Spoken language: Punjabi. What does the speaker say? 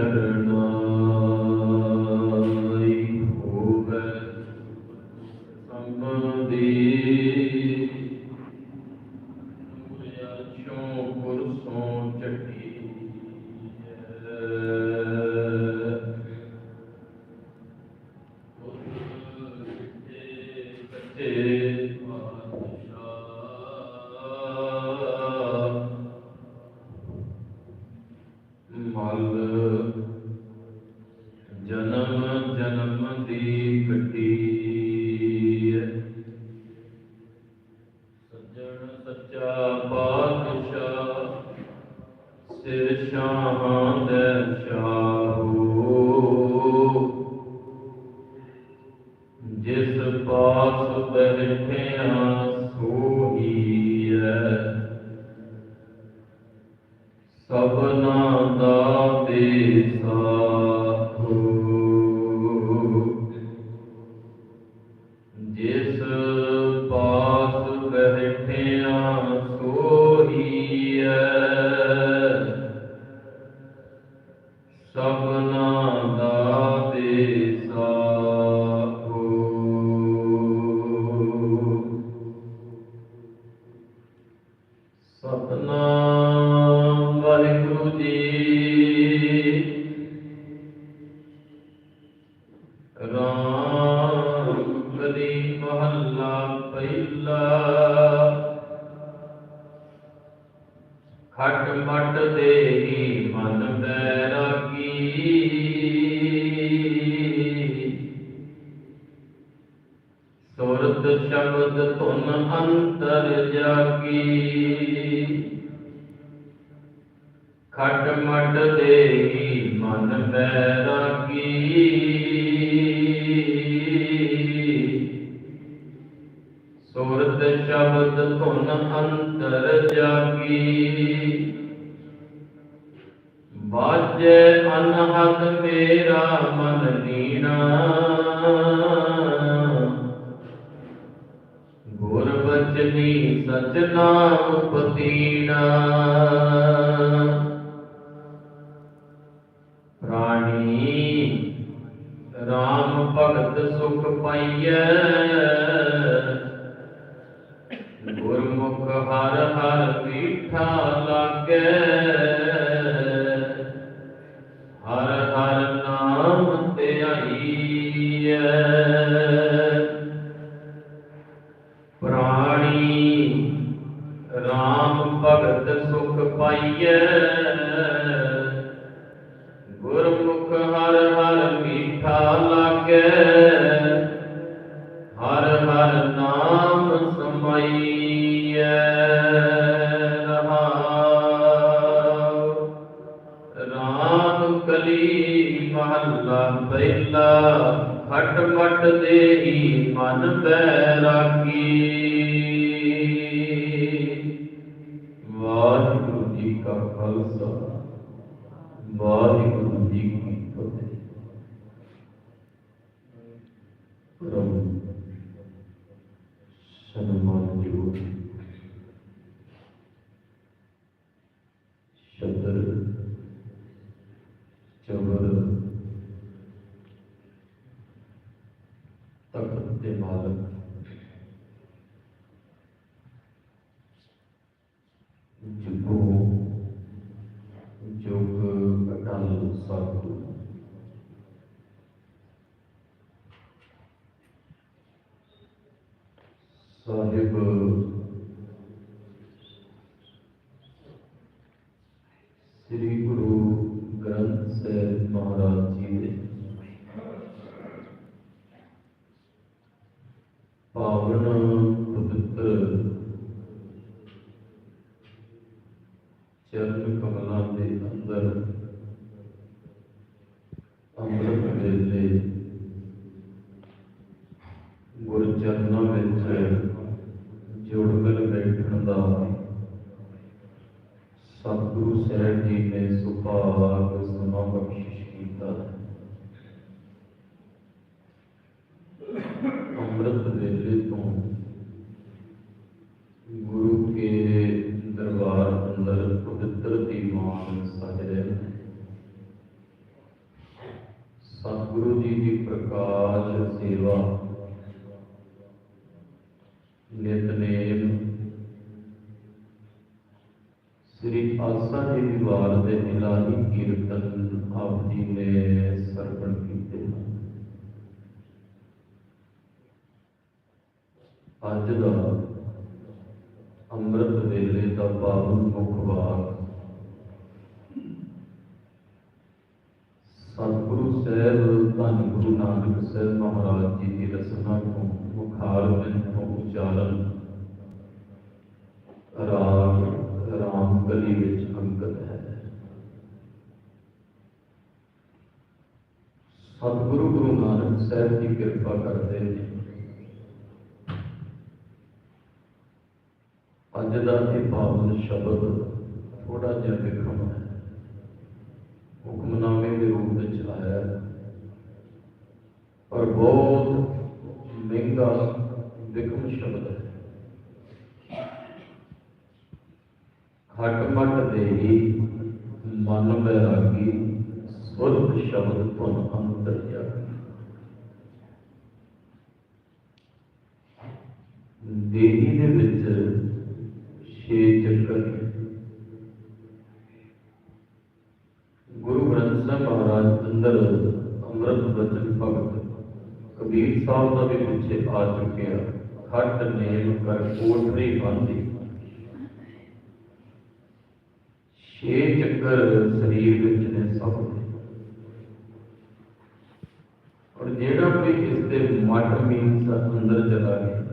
together, ਜਿਸ ਪਾਸ ਬੈਠਿਆ ਸੋਈ ਰਾਮ ਕਲੀ ਮਹੱਲਾ ਪਹਿਲਾ ਖਟ ਮਟ ਦੇਹੀ ਮਨ ਬੈਰਾਗੀ ਸੁਰਤ ਸ਼ਬਦ ਧੁਨ ਅੰਤਰ ਜਾਗੀ ਖਟ ਮਟ ਦੇਹੀ ਮਨ ਬੈਰਾਗੀ ਸ਼ਬਦ ਧੁਨ ਅੰਤਰ ਜਾਗੀ। ਬਾਜੇ ਅਨਹਦ ਮੇਰਾ ਮਨ ਨੀਣਾ। ਗੁਰ ਬਚਨੀ ਸਚਨਾ ਉਪਤੀਣਾ ਪ੍ਰਾਣੀ ਰਾਮ ਭਗਤ ਸੁਖ ਪਾਈਐ ਗੁਰਮੁਖ ਹਰ ਹਰ ਮੀਠਾ ਲਾਗੈ। ਹਰ ਹਰ ਨਾਮ ਤੇ ਧਿਆਈਐ ਪ੍ਰਾਣੀ RAM ਭਗਤ ਸੁਖ ਪਾਈਐ। ਗੁਰਮੁਖ ਹਰ ਹਰ ਮੀਠਾ ਲਾਗੈ। ਹਰ ਹਰ ਨਾਮ ਸਮਾਈਐ। ਮਹੱਲਾ ਪਹਿਲਾ ਮਟ ਦੇਹੀ ਮਨ ਬੈਰਾਗੀ। ਵਾਹਿਗੁਰੂ ਜੀ ਕਾ ਖਾਲਸਾ, ਵਾਹਿਗੁਰੂ ਜੀ ਕੀ ਫਤਿਹ। ਪਰਮ ਸਨਮਾਨਯੋਗ ਸ਼ਬਦ ਚਵਰ ਤਖਤ ਦੇ ਮਾਲਕ ਜੁਗੋ ਜੋਗ ਅਟਲ ਸਾਧੂ ਸਾਹਿਬ ਸ੍ਰੀ ਗੁਰੂ ਗ੍ਰੰਥ ਸਾਹਿਬ ਮਹਾਰਾਜ ਜੀ ਦੇ ਪਾਵਨ ਪਵਿੱਤਰ ਚਰਨ ਕਮਲਾਂ ਦੇ ਅੰਦਰ ਅੰਮ੍ਰਿਤ ਵੇਲੇ ਗੁਰ ਚਰਨਾਂ ਵਿੱਚ ਜੁੜ ਮਿਲ ਬੈਠਣ ਦਾ ਸਤਿਗੁਰੂ ਸਾਹਿਬ ਜੀ ਨੇ ਸੁਭਾਗ ਸਮਾਂ ਬਖਸ਼ਿਸ਼ ਕੀਤਾ ਹੈ ਅੰਮ੍ਰਿਤ ਦੀਵਾਨ ਸਜ ਸਤਿਗੁਰੂ ਜੀ ਦੀ ਪ੍ਰਕਾਸ਼ ਸੇਵਾ। ਨਿਤਨੇਮ ਸ੍ਰੀ ਆਸਾ ਜੀ ਦੀ ਵਾਰ ਦੇ ਇਲਾਹੀ ਕੀਰਤਨ ਆਪ ਜੀ ਨੇ ਸਰਪਣ ਕੀਤੇ ਹਨ। ਅੱਜ ਦਾ ਅੰਮ੍ਰਿਤ ਵੇਲੇ ਦਾ ਪਾਵਨ ਮੁਖ ਵਾਕ ਗੁਰੂ ਸਾਹਿਬ, ਧੰਨ ਗੁਰੂ ਨਾਨਕ ਸਾਹਿਬ ਮਹਾਰਾਜ ਜੀ ਦੀ ਰਸਨਾ ਤੋਂ ਮੁਖਾਰ ਤੋਂ ਉਚਾਰਨ। ਰਾਮ ਰਾਮ ਕਲੀ ਵਿੱਚ ਅੰਕਿਤ ਹੈ। ਸਤਿਗੁਰੂ ਗੁਰੂ ਨਾਨਕ ਸਾਹਿਬ ਦੀ ਕਿਰਪਾ ਕਰਦੇ ਨੇ। ਅੱਜ ਦਾ ਇਹ ਪਾਵਨ ਸ਼ਬਦ ਥੋੜਾ ਜਿਹਾ ਵਿਖਮ ਹੈ। ਹੁਕਮਨਾਮੇ ਦੇ ਰੂਪ ਵਿੱਚ ਆਇਆ ਹੈ ਪਰ ਬਹੁਤ ਮਹਿੰਗਾ ਵਿਖਮ ਸ਼ਬਦ ਹੈ। ਖਟ ਮਟ ਮਨ ਬੈਰਾਗੀ ਸੁਰਤ ਸ਼ਬਦ ਤੁਨ ਅੰਤਰ ਜਾ ਦੇਹੀ ਦੇ ਵਿੱਚ ਛੇ ਚੱਕਰ ਸਾਹਿਬ ਦਾ ਵੀ ਪਿੱਛੇ ਆ ਚੁੱਕਿਆ ਖੱਟ ਨੇਮ ਕਰ ਕੋਟਰੀ ਬੰਦੀ ਛੇ ਚੱਕਰ ਸਰੀਰ ਵਿੱਚ ਨੇ ਸਭ ਦੇ ਔਰ ਜਿਹੜਾ ਕੋਈ ਇਸ ਦੇ ਮਟ ਮੀਨਸ ਅੰਦਰ ਚਲਾ ਗਿਆ